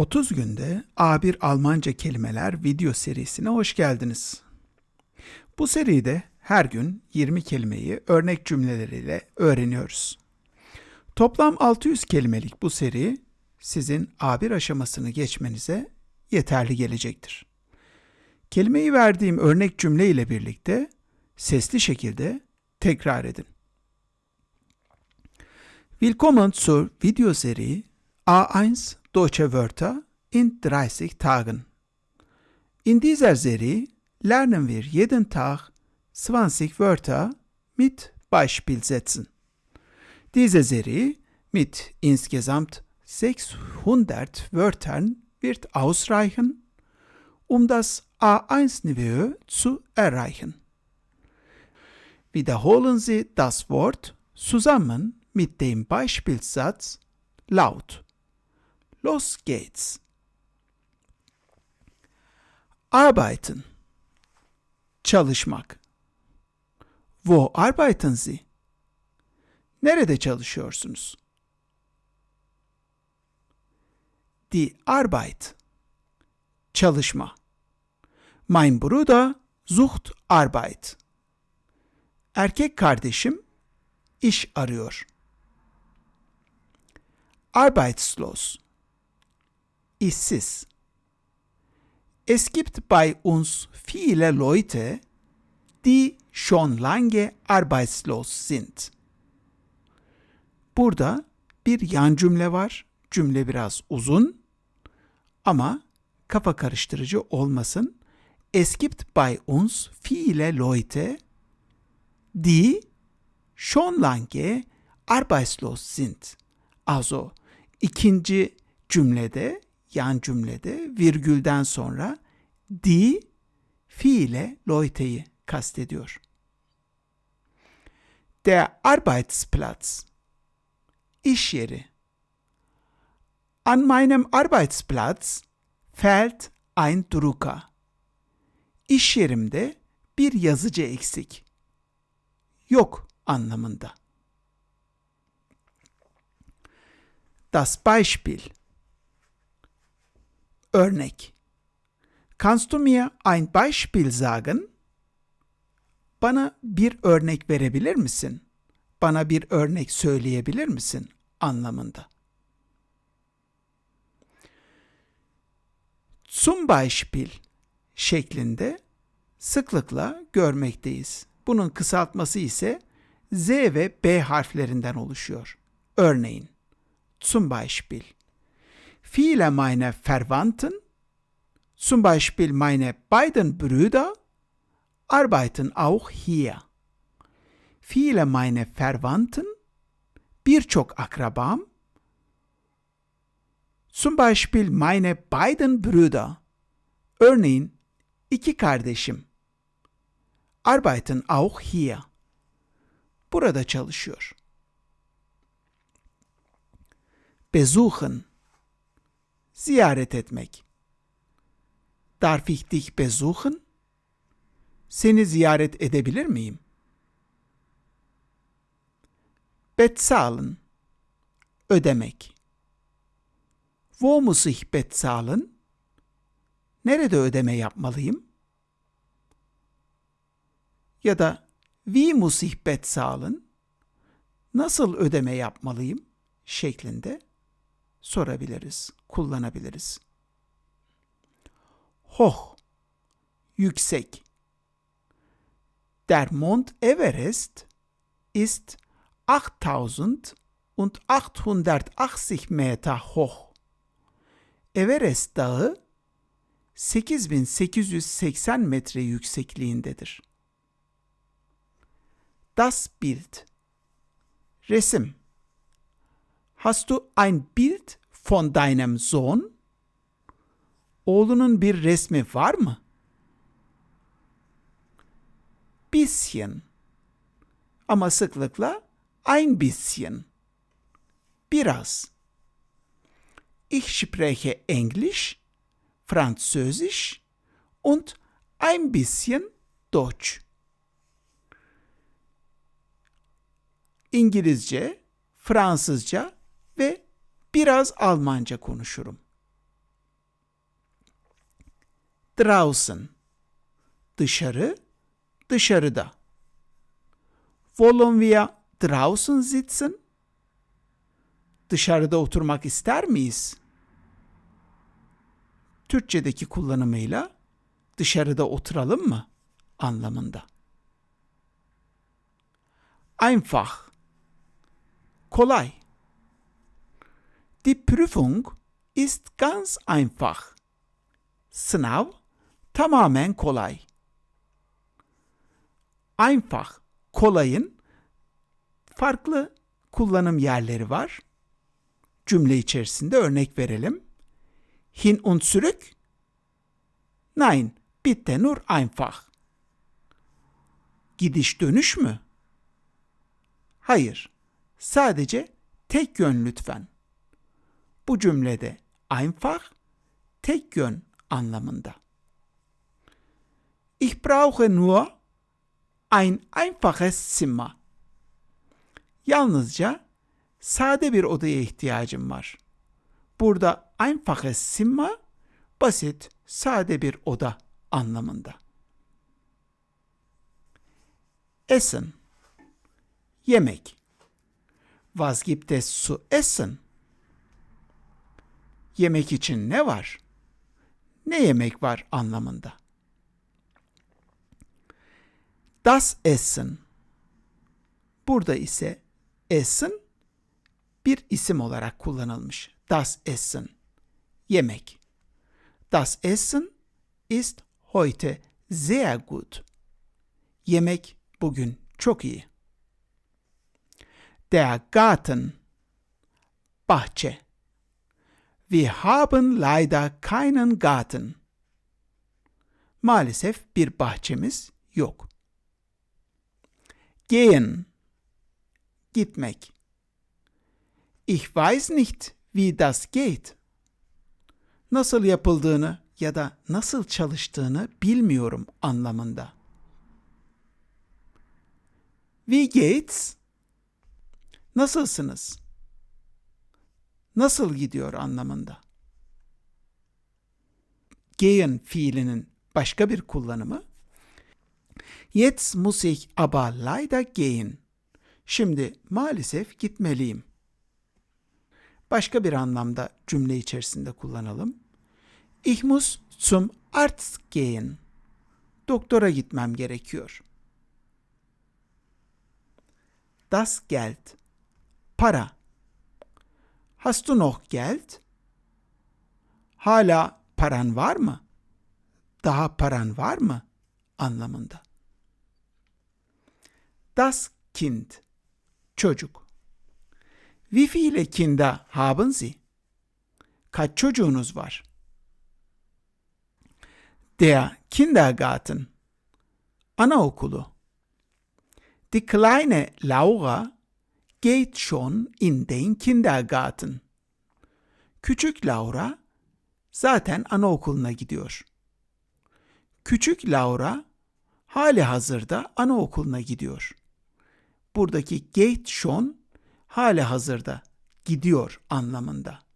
30 günde A1 Almanca kelimeler video serisine hoş geldiniz. Bu seride her gün 20 kelimeyi örnek cümleleriyle öğreniyoruz. Toplam 600 kelimelik bu seri sizin A1 aşamasını geçmenize yeterli gelecektir. Kelimeyi verdiğim örnek cümle ile birlikte sesli şekilde tekrar edin. Willkommen zur Videoserie A1 Deutsche Wörter in 30 Tagen. In dieser Serie lernen wir jeden Tag 20 Wörter mit Beispielsätzen. Diese Serie mit insgesamt 600 Wörtern wird ausreichen, um das A1-Niveau zu erreichen. Wiederholen Sie das Wort zusammen mit dem Beispielsatz laut. Los geht's. Arbeiten. Çalışmak. Wo arbeiten Sie? Nerede çalışıyorsunuz? Die Arbeit. Çalışma. Mein Bruder sucht Arbeit. Erkek kardeşim iş arıyor. Arbeitslos. İşsiz. Es gibt bei uns viele Leute, die schon lange arbeitslos sind. Burada bir yan cümle var. Cümle biraz uzun ama kafa karıştırıcı olmasın. Es gibt bei uns viele Leute, die schon lange arbeitslos sind. Also ikinci cümlede yan cümlede virgülden sonra die fiile Leute'yi kastediyor. Der Arbeitsplatz iş yeri An meinem Arbeitsplatz fehlt ein Drucker. İş yerimde bir yazıcı eksik. Yok anlamında. Das Beispiel Örnek. Kannst du mir ein Beispiel sagen? Bana bir örnek verebilir misin? Bana bir örnek söyleyebilir misin? anlamında. Zum Beispiel şeklinde sıklıkla görmekteyiz. Bunun kısaltması ise Z ve B harflerinden oluşuyor. Örneğin zum Beispiel Viele meiner Verwandten, zum Beispiel meine beiden Brüder, arbeiten auch hier. Viele meiner Verwandten, birçok akrabam, zum Beispiel meine beiden Brüder, örneğin iki kardeşim, arbeiten auch hier. Burada çalışıyor. Besuchen ziyaret etmek. Darf ich dich besuchen? Seni ziyaret edebilir miyim? Bezahlen ödemek. Wo muss ich bezahlen? Nerede ödeme yapmalıyım? Ya da wie muss ich bezahlen? Nasıl ödeme yapmalıyım? şeklinde sorabiliriz, kullanabiliriz. Hoch, yüksek. Der Mont Everest ist 8880 Meter hoch. Everest Dağı 8880 metre yüksekliğindedir. Das Bild Resim Hast du ein Bild von deinem Sohn? Oğlunun bir resmi var mı? Bisschen. Ama sıklıkla ein bisschen. Biraz. Ich spreche Englisch, Französisch und ein bisschen Deutsch. İngilizce, Fransızca ve biraz Almanca konuşurum. draußen. Dışarı, dışarıda. Wollen wir draußen sitzen? Dışarıda oturmak ister miyiz? Türkçedeki kullanımıyla dışarıda oturalım mı anlamında. Einfach. Kolay. Die Prüfung ist ganz einfach. Sınav tamamen kolay. Einfach, kolayın farklı kullanım yerleri var. Cümle içerisinde örnek verelim. Hin und zurück? Nein, bitte nur einfach. Gidiş dönüş mü? Hayır, sadece tek yön lütfen. Bu cümlede einfach tek yön anlamında. Ich brauche nur ein einfaches Zimmer. Yalnızca sade bir odaya ihtiyacım var. Burada einfaches Zimmer basit, sade bir oda anlamında. Essen Yemek Was gibt es zu essen? Yemek için ne var? Ne yemek var anlamında. Das Essen. Burada ise Essen bir isim olarak kullanılmış. Das Essen. Yemek. Das Essen ist heute sehr gut. Yemek bugün çok iyi. Der Garten. Bahçe. Wir haben leider keinen Garten. Maalesef bir bahçemiz yok. Gehen. Gitmek. Ich weiß nicht, wie das geht. Nasıl yapıldığını ya da nasıl çalıştığını bilmiyorum anlamında. Wie geht's? Nasılsınız? Nasıl gidiyor anlamında. Gehen fiilinin başka bir kullanımı Jetzt muss ich aber leider gehen. Şimdi maalesef gitmeliyim. Başka bir anlamda cümle içerisinde kullanalım. Ich muss zum Arzt gehen. Doktora gitmem gerekiyor. Das Geld. Para. Hast du noch Geld? Hala paran var mı? Daha paran var mı? anlamında. Das Kind. Çocuk. Wie viele Kinder haben Sie? Kaç çocuğunuz var? Der Kindergarten. Anaokulu. Die kleine Laura geht schon in den Kindergarten. Küçük Laura zaten anaokuluna gidiyor. Küçük Laura hali hazırda anaokuluna gidiyor. Buradaki geht schon hali hazırda gidiyor anlamında.